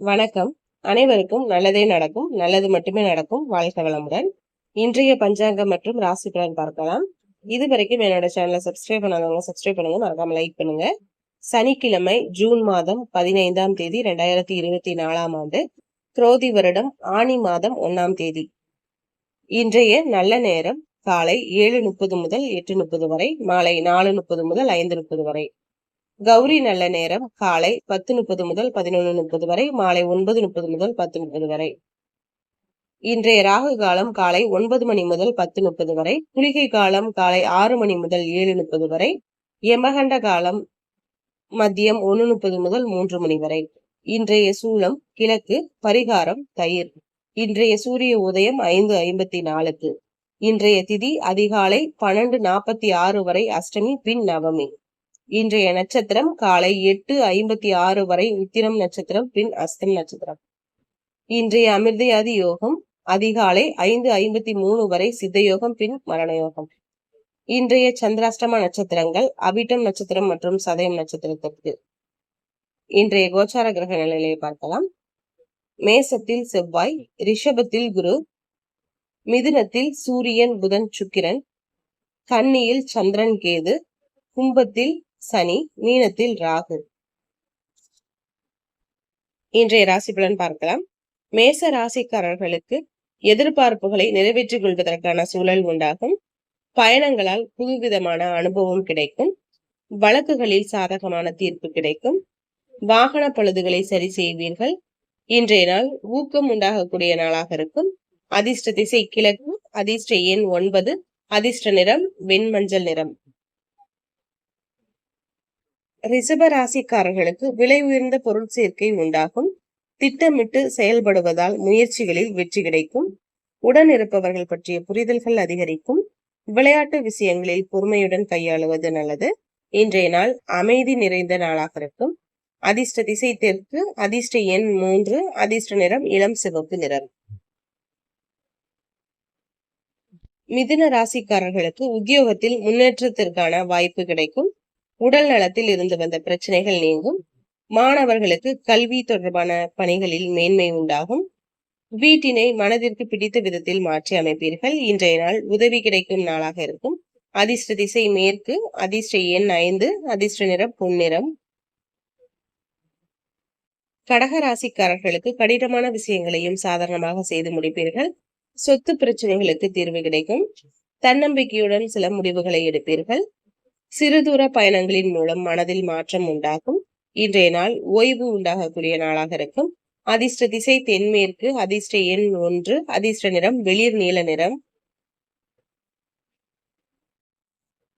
வணக்கம். அனைவருக்கும் நல்லதே நடக்கும். நல்லது மட்டுமே நடக்கும். வாழ்க வளமுடன். இன்றைய பஞ்சாங்கம் மற்றும் ராசி பலன் பார்க்கலாம். இது வரைக்கும் என்னோட சேனலை சப்ஸ்கிரைப் பண்ணாதவங்க சப்ஸ்கிரைப் பண்ணுங்க. மறக்காம லைக் பண்ணுங்க. சனிக்கிழமை ஜூன் மாதம் பதினைந்தாம் தேதி ரெண்டாயிரத்தி இருபத்தி நாலாம் ஆண்டு. குரோதி வருடம் ஆணி மாதம் ஒன்னாம் தேதி. இன்றைய நல்ல நேரம் காலை ஏழு முப்பது முதல் எட்டு முப்பது வரை மாலை நாலு முப்பது முதல் ஐந்து முப்பது வரை. கௌரி நல்ல நேரம். காலை பத்து முப்பது முதல் பதினொன்று முப்பது வரை மாலை ஒன்பது முப்பது முதல் பத்து முப்பது வரை. இன்றைய ராகு காலம் காலை ஒன்பது மணி முதல் பத்து முப்பது வரை குளிகை காலம் காலை ஆறு மணி முதல் ஏழு முப்பது வரை யமகண்ட காலம் மதியம் ஒன்று முப்பது முதல் மூன்று மணி வரை. இன்றைய சூலம் கிழக்கு பரிகாரம் தயிர். இன்றைய சூரிய உதயம் ஐந்து ஐம்பத்தி நாலுக்கு. இன்றைய திதி அதிகாலை பன்னெண்டு நாற்பத்தி ஆறு வரை அஷ்டமி பின் நவமி. இன்றைய நட்சத்திரம் காலை எட்டு ஐம்பத்தி ஆறு வரை உத்திரம் நட்சத்திரம் பின் அஸ்தம் நட்சத்திரம். இன்றைய அமிர்தயாதி யோகம் அதிகாலை ஐந்து ஐம்பத்தி மூணு வரை சித்த யோகம் பின் மரண யோகம் இன்றைய சந்திராஷ்டம நட்சத்திரங்கள் அபிட்டம் நட்சத்திரம் மற்றும் சதயம் நட்சத்திரத்திற்கு. இன்றைய கோச்சார கிரக நிலையை பார்க்கலாம். மேசத்தில் செவ்வாய் ரிஷபத்தில் குரு மிதுனத்தில் சூரியன் புதன் சுக்கிரன் கன்னியில் சந்திரன் கேது கும்பத்தில் சனி மீனத்தில் ராகு. இன்றைய ராசி பலன் பார்க்கலாம். மேச ராசிக்காரர்களுக்கு எதிர்பார்ப்புகளை நிறைவேற்றிக் கொள்வதற்கான சூழல் உண்டாகும். பயணங்களால் புதுவிதமான அனுபவம் கிடைக்கும். வழக்குகளில் சாதகமான தீர்ப்பு கிடைக்கும். வாகன பழுதுகளை சரி செய்வீர்கள். இன்றைய நாள் ஊக்கம் உண்டாகக்கூடிய நாளாக இருக்கும். அதிர்ஷ்ட திசை கிழக்கு அதிர்ஷ்ட எண் ஒன்பது அதிர்ஷ்ட நிறம் வெண்மஞ்சள் நிறம். ரிஷப ராசிக்காரர்களுக்கு விலை உயர்ந்த பொருள் சேர்க்கை உண்டாகும். திட்டமிட்டு செயல்படுவதால் முயற்சிகளில் வெற்றி கிடைக்கும். உடன் இருப்பவர்கள் பற்றிய புரிதல்கள் அதிகரிக்கும். விளையாட்டு விஷயங்களில் பொறுமையுடன் கையாளுவது நல்லது. இன்றைய நாள் அமைதி நிறைந்த நாளாக இருக்கும். அதிர்ஷ்ட திசை தெற்கு அதிர்ஷ்ட எண் மூன்று அதிர்ஷ்ட நிறம் இளம் சிவப்பு நிறம். மிதுன ராசிக்காரர்களுக்கு உத்தியோகத்தில் முன்னேற்றத்திற்கான வாய்ப்பு கிடைக்கும். உடல் நலத்தில் இருந்து வந்த பிரச்சனைகள் நீங்கும். மாணவர்களுக்கு கல்வி தொடர்பான பணிகளில் மேன்மை உண்டாகும். வீட்டினை மனதிற்கு பிடித்த விதத்தில் மாற்றி அமைப்பீர்கள். இன்றைய நாள் உதவி கிடைக்கும் நாளாக இருக்கும். அதிர்ஷ்ட திசை மேற்கு அதிர்ஷ்ட எண் ஐந்து அதிர்ஷ்ட நிறம் பொன்னிறம். கடக ராசிக்காரர்களுக்கு கடினமான விஷயங்களையும் சாதாரணமாக செய்து முடிப்பீர்கள். சொத்து பிரச்சனைகளுக்கு தீர்வு கிடைக்கும். தன்னம்பிக்கையுடன் சில முடிவுகளை எடுப்பீர்கள். சிறுதூர பயணங்களின் மூலம் மனதில் மாற்றம் உண்டாகும். இன்றைய நாள் ஓய்வு உண்டாகக்கூடிய நாளாக இருக்கும். அதிர்ஷ்ட திசை தென்மேற்கு அதிர்ஷ்ட எண் ஒன்று அதிர்ஷ்ட நிறம் வெளிர் நீல நிறம்.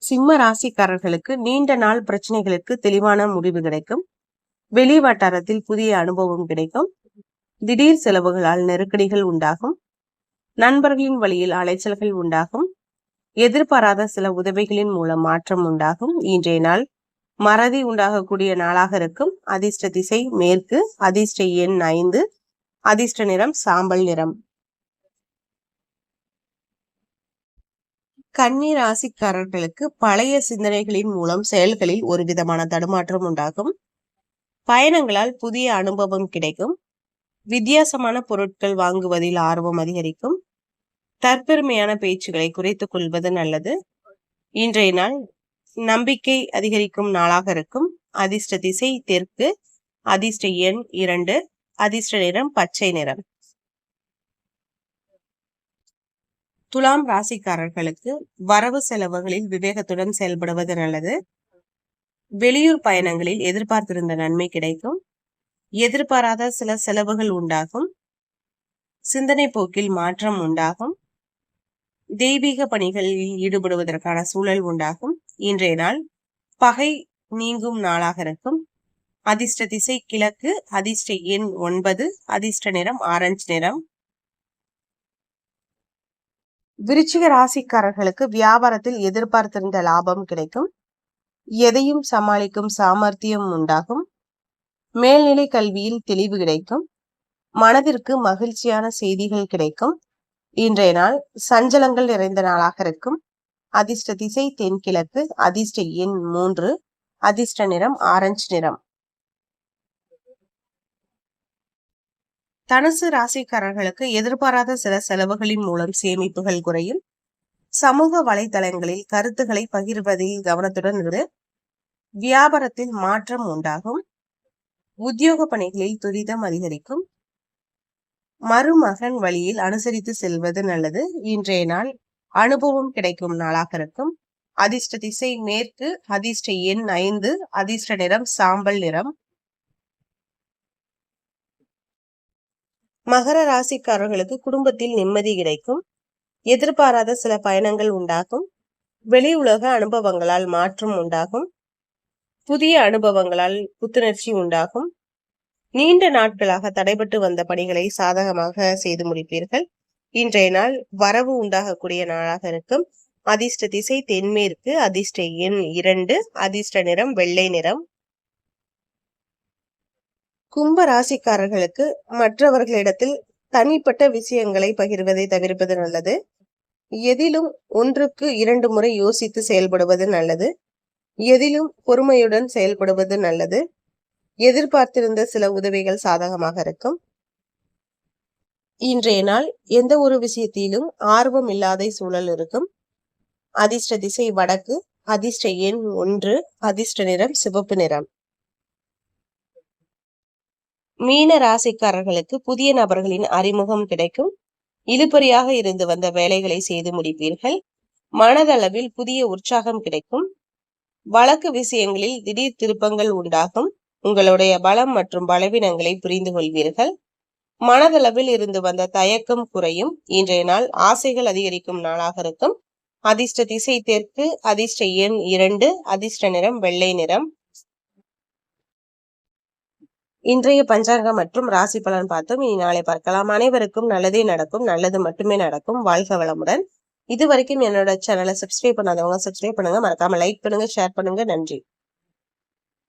சிம்ம ராசிக்காரர்களுக்கு நீண்ட நாள் பிரச்சனைகளுக்கு தெளிவான முடிவு கிடைக்கும். வெளி வட்டாரத்தில் புதிய அனுபவம் கிடைக்கும். திடீர் செலவுகளால் நெருக்கடிகள் உண்டாகும். நண்பர்களின் வழியில் அலைச்சல்கள் உண்டாகும். எதிர்பாராத சில உதவிகளின் மூலம் மாற்றம் உண்டாகும். இன்றைய நாள் மறதி உண்டாகக்கூடிய நாளாக இருக்கும். அதிர்ஷ்ட திசை மேற்கு அதிர்ஷ்ட எண் ஐந்து அதிர்ஷ்ட நிறம் சாம்பல் நிறம். கன்னி ராசிக்காரர்களுக்கு பழைய சிந்தனைகளின் மூலம் செயல்களில் ஒரு விதமான தடுமாற்றம் உண்டாகும். பயணங்களால் புதிய அனுபவம் கிடைக்கும். வித்தியாசமான பொருட்கள் வாங்குவதில் ஆர்வம் அதிகரிக்கும். தற்பெருமையான பேச்சுகளை குறைத்துக் கொள்வது நல்லது. இன்றைய நாள் நம்பிக்கை அதிகரிக்கும் நாளாக இருக்கும். அதிர்ஷ்ட திசை தெற்கு அதிர்ஷ்ட எண் இரண்டு அதிர்ஷ்ட நிறம் பச்சை நிறம். துலாம் ராசிக்காரர்களுக்கு வரவு செலவுகளில் விவேகத்துடன் செயல்படுவது நல்லது. வெளியூர் பயணங்களில் எதிர்பார்த்திருந்த நன்மை கிடைக்கும். எதிர்பாராத சில செலவுகள் உண்டாகும். சிந்தனை போக்கில் மாற்றம் உண்டாகும். தெய்வீக பணிகளில் ஈடுபடுவதற்கான சூழல் உண்டாகும். இன்றைய நாள் பகை நீங்கும் நாளாக இருக்கும். அதிர்ஷ்ட திசை கிழக்கு அதிர்ஷ்ட எண் ஒன்பது அதிர்ஷ்ட நிறம் ஆரஞ்சு நிறம். விருச்சிக ராசிக்காரர்களுக்கு வியாபாரத்தில் எதிர்பார்த்திருந்த லாபம் கிடைக்கும். எதையும் சமாளிக்கும் சாமர்த்தியம் உண்டாகும். மேல்நிலை கல்வியில் தெளிவு கிடைக்கும். மனதிற்கு மகிழ்ச்சியான செய்திகள் கிடைக்கும். இன்றைய நாள் சஞ்சலங்கள் நிறைந்த நாளாக இருக்கும். அதிர்ஷ்ட திசை தென்கிழக்கு அதிர்ஷ்ட எண் மூன்று அதிர்ஷ்ட நிறம் ஆரஞ்சு நிறம். தனுசு ராசிக்காரர்களுக்கு எதிர்பாராத சில செலவுகளின் மூலம் சேமிப்புகள் குறையும். சமூக வலைதளங்களில் கருத்துக்களை பகிர்வதில் கவனத்துடன் இருந்து வியாபாரத்தில் மாற்றம் உண்டாகும். உத்தியோக பணிகளில் துரிதம் அதிகரிக்கும். மருமகன் வழியில் அனுசரித்து செல்வது நல்லது. இன்றைய நாள் அனுபவம் கிடைக்கும் நாளாக இருக்கும். அதிர்ஷ்ட திசை மேற்கு அதிர்ஷ்ட எண் ஐந்து அதிர்ஷ்ட நிறம் சாம்பல் நிறம். மகர ராசிக்காரர்களுக்கு குடும்பத்தில் நிம்மதி கிடைக்கும். எதிர்பாராத சில பயணங்கள் உண்டாகும். வெளி உலக அனுபவங்களால் மாற்றம் உண்டாகும். புதிய அனுபவங்களால் புத்துணர்ச்சி உண்டாகும். நீண்ட நாட்களாக தடைபட்டு வந்த பணிகளை சாதகமாக செய்து முடிப்பீர்கள். இன்றைய நாள் வரவு உண்டாகக்கூடிய நாளாக இருக்கும். அதிர்ஷ்ட திசை தென்மேற்கு அதிர்ஷ்ட எண் இரண்டு அதிர்ஷ்ட நிறம் வெள்ளை நிறம். கும்ப ராசிக்காரர்களுக்கு மற்றவர்களிடத்தில் தனிப்பட்ட விஷயங்களை பகிர்வதை தவிர்ப்பது நல்லது. எதிலும் ஒன்றுக்கு இரண்டு முறை யோசித்து செயல்படுவது நல்லது. எதிலும் பொறுமையுடன் செயல்படுவது நல்லது. எதிர்பார்த்திருந்த சில உதவிகள் சாதகமாக இருக்கும். இன்றைய நாள் எந்த ஒரு விஷயத்திலும் ஆர்வம் இல்லாத சூழல் இருக்கும். அதிர்ஷ்ட திசை வடக்கு அதிர்ஷ்ட எண் ஒன்று அதிர்ஷ்ட நிறம் சிவப்பு நிறம். மீன ராசிக்காரர்களுக்கு புதிய நபர்களின் அறிமுகம் கிடைக்கும். இழுபறியாக இருந்து வந்த வேலைகளை செய்து முடிப்பீர்கள். மனதளவில் புதிய உற்சாகம் கிடைக்கும். வழக்கு விஷயங்களில் திடீர் திருப்பங்கள் உண்டாகும். உங்களுடைய பலம் மற்றும் பலவீனங்களை புரிந்து கொள்வீர்கள். மனதளவில் இருந்து வந்த தயக்கம் குறையும். இன்றைய நாள் ஆசைகள் அதிகரிக்கும் நாளாக இருக்கும். அதிர்ஷ்ட திசை தெற்கு அதிர்ஷ்ட எண் இரண்டு அதிர்ஷ்ட நிறம் வெள்ளை நிறம். இன்றைய பஞ்சாங்கம் மற்றும் ராசி பலன் பார்த்தோம் இனி நாளை பார்க்கலாம். அனைவருக்கும் நல்லதே நடக்கும். நல்லது மட்டுமே நடக்கும். வாழ்க வளமுடன். இது வரைக்கும் என்னோட சேனலை சப்ஸ்கிரைப் பண்ணாதவங்க சப்ஸ்கிரைப் பண்ணுங்க. மறக்காம லைக் பண்ணுங்க ஷேர் பண்ணுங்க. நன்றி.